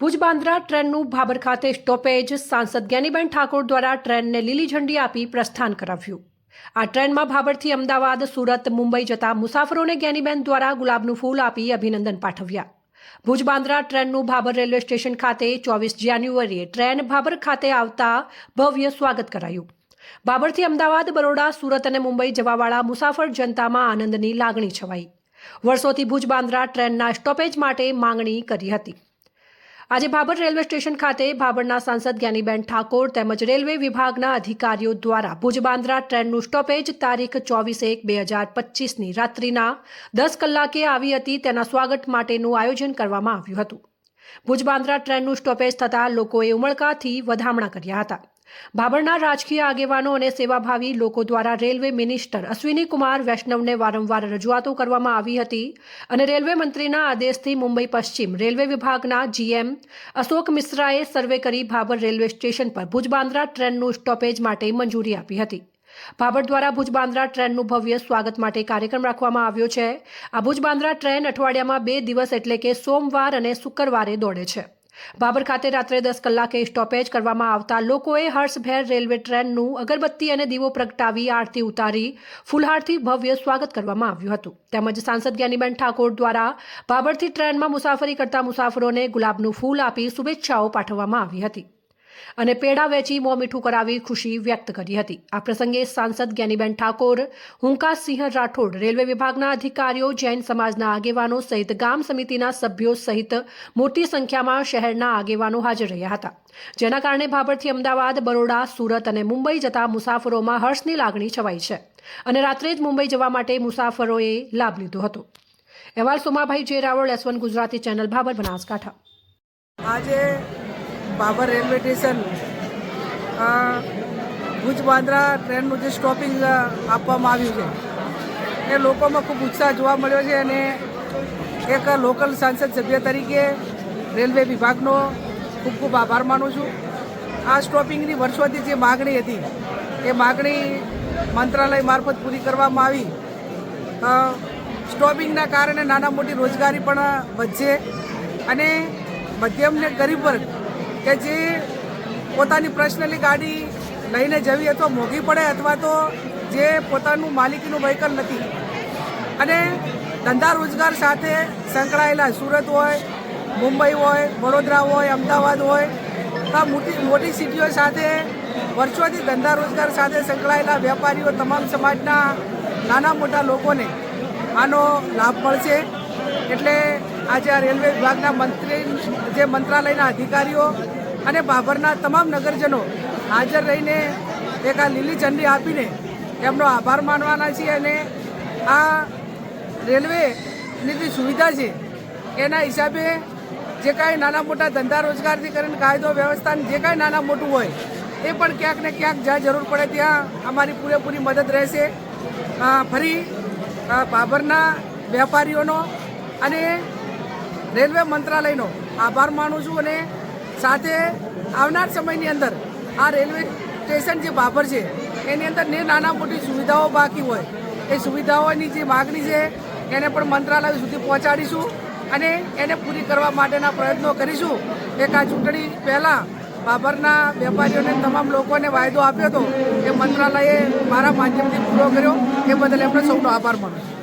ભુજ બાંદ્રા ટ્રેનનું ભાબર ખાતે સ્ટોપેજ સાંસદ જ્ઞાનીબેન ઠાકોર દ્વારા ટ્રેનને લીલી ઝંડી આપી પ્રસ્થાન કરાવ્યું. આ ટ્રેનમાં ભાભરથી અમદાવાદ, સુરત, મુંબઈ જતા મુસાફરોને જ્ઞાનીબેન દ્વારા ગુલાબનું ફૂલ આપી અભિનંદન પાઠવ્યા. ભુજ બાંદ્રા ટ્રેનનું ભાભર રેલવે સ્ટેશન ખાતે ચોવીસ જાન્યુઆરીએ ટ્રેન ભાભર ખાતે આવતા ભવ્ય સ્વાગત કરાયું. બાબરથી અમદાવાદ, બરોડા, સુરત અને મુંબઈ જવાવાળા મુસાફર જનતામાં આનંદની લાગણી છવાઈ. વર્ષોથી ભુજ બાંદ્રા ટ્રેનના સ્ટોપેજ માટે માંગણી કરી હતી. આજે ભાભર રેલવે સ્ટેશન ખાતે ભાભરના સાંસદ જ્ઞાનીબેન ઠાકોર તેમજ રેલવે વિભાગના અધિકારીઓ દ્વારા ભુજ બાંદ્રા ટ્રેનનું સ્ટોપેજ તારીખ ચોવીસ એક બે હજાર પચીસની રાત્રિના દસ કલાકે આવી હતી તેના સ્વાગત માટેનું આયોજન કરવામાં આવ્યું હતું. ભુજ બાંદ્રા ટ્રેનનું સ્ટોપેજ થતાં લોકોએ ઉમળકાથી વધામણા કર્યા હતા. ભાભરના રાજકીય આગેવાનો અને સેવાભાવી લોકો દ્વારા રેલવે મિનિસ્ટર અશ્વિની કુમાર વૈષ્ણવને વારંવાર રજૂઆતો કરવામાં આવી હતી અને રેલવે મંત્રીના આદેશથી મુંબઈ પશ્ચિમ રેલવે વિભાગના જીએમ અશોક મિશ્રાએ સર્વે કરી ભાભર રેલવે સ્ટેશન પર ભુજ બાંદ્રા ટ્રેનનું સ્ટોપેજ માટે મંજૂરી આપી હતી. ભાભર દ્વારા ભુજ બાંદ્રા ટ્રેનનું ભવ્ય સ્વાગત માટે કાર્યક્રમ રાખવામાં આવ્યો છે. આ ભુજ બાંદ્રા ટ્રેન અઠવાડિયામાં બે દિવસ એટલે કે સોમવાર અને શુક્રવારે દોડે છે. બાબર ખાતે રાત્રે દસ કલાકે સ્ટોપેજ કરવામાં આવતા લોકોએ હર્ષભેર રેલવે ટ્રેનનું અગરબત્તી અને દીવો પ્રગટાવી આરતી ઉતારી. ફુલહારથી ભવ્ય સ્વાગત કરવામાં આવ્યું હતું. તેમજ સાંસદ જ્ઞાનીબેન ઠાકોર દ્વારા બાબરથી ટ્રેનમાં મુસાફરી કરતા મુસાફરોને ગુલાબનું ફૂલ આપી શુભેચ્છાઓ પાઠવવામાં આવી હતી. અને પેડા વેચી મોં મીઠું કરાવી ખુશી વ્યક્ત કરી હતી. આ પ્રસંગે સાંસદ જ્ઞાનીબેન ઠાકોર હુંકાસિંહ રાઠોડ, રેલવે વિભાગના અધિકારીઓ, જૈન સમાજના આગેવાનો સહિત ગામ સમિતિના સભ્યો સહિત મોટી સંખ્યામાં શહેરના આગેવાનો હાજર રહ્યા હતા. જેના કારણે ભાભરથી અમદાવાદ, બરોડા, સુરત અને મુંબઈ જતા મુસાફરોમાં હર્ષની લાગણી છવાઈ છે અને રાત્રે જ મુંબઈ જવા માટે મુસાફરોએ લાભ લીધો હતો. અહેવાલ Somabhai J Raval S one Gujarati channel, Bhabhar Banaskantha. આજે બાબર રેલવે સ્ટેશન ભુજ બાંદ્રા ટ્રેનનું જે સ્ટોપિંગ આપવામાં આવ્યું છે. એ લોકોમાં ખૂબ ઉત્સાહ જોવા મળ્યો છે અને એક લોકલ સાંસદ સભ્ય તરીકે રેલવે વિભાગનો ખૂબ ખૂબ આભાર માનું છું. આ સ્ટોપિંગની વર્ષોથી જે માગણી હતી, એ માગણી મંત્રાલય મારફત પૂરી કરવામાં આવી. સ્ટોપિંગના કારણે નાના મોટી રોજગારી પણ વધશે અને મધ્યમ ને ગરીબ વર્ગ કે જે પોતાની પર્સનલી ગાડી લઈને જવી અથવા મોંઘી પડે અથવા તો જે પોતાનું માલિકીનું વ્હીકલ નથી. અને ધંધા રોજગાર સાથે સંકળાયેલા સુરત હોય, મુંબઈ હોય, વડોદરા હોય, અમદાવાદ હોય આ મોટી મોટી સિટીઓ સાથે વર્ષોથી ધંધા રોજગાર સાથે સંકળાયેલા વેપારીઓ તમામ સમાજના નાના મોટા લોકોને આનો લાભ મળશે. એટલે આજે આ રેલવે વિભાગના મંત્રી જે મંત્રાલયના અધિકારીઓ અને બાભરના તમામ નગરજનો હાજર રહીને એક આ લીલી ઝંડી આપીને એમનો આભાર માનવાના છીએ અને આ રેલવેની જે સુવિધા છે, એના હિસાબે જે કાંઈ નાના મોટા ધંધા રોજગારથી કરીને કાયદો વ્યવસ્થાને જે કાંઈ નાના મોટું હોય, એ પણ ક્યાંક ને ક્યાંક જ્યાં જરૂર પડે ત્યાં અમારી પૂરેપૂરી મદદ રહેશે. ફરી બાબરના વેપારીઓનો અને રેલવે મંત્રાલયનો આભાર માનું છું અને સાથે આવનાર સમયની અંદર આ રેલવે સ્ટેશન જે બાબર છે, એની અંદર ને નાના મોટી સુવિધાઓ બાકી હોય. એ સુવિધાઓની જે માગણી છે, એને પણ મંત્રાલય સુધી પહોંચાડીશું અને એને પૂરી કરવા માટેના પ્રયત્નો કરીશું. એક આ ચૂંટણી પહેલાં બાબરના વેપારીઓને તમામ લોકોને વાયદો આપ્યો હતો. એ મંત્રાલયે મારા માધ્યમથી પૂરો કર્યો. એ બદલ એમનો સૌનો આભાર માનું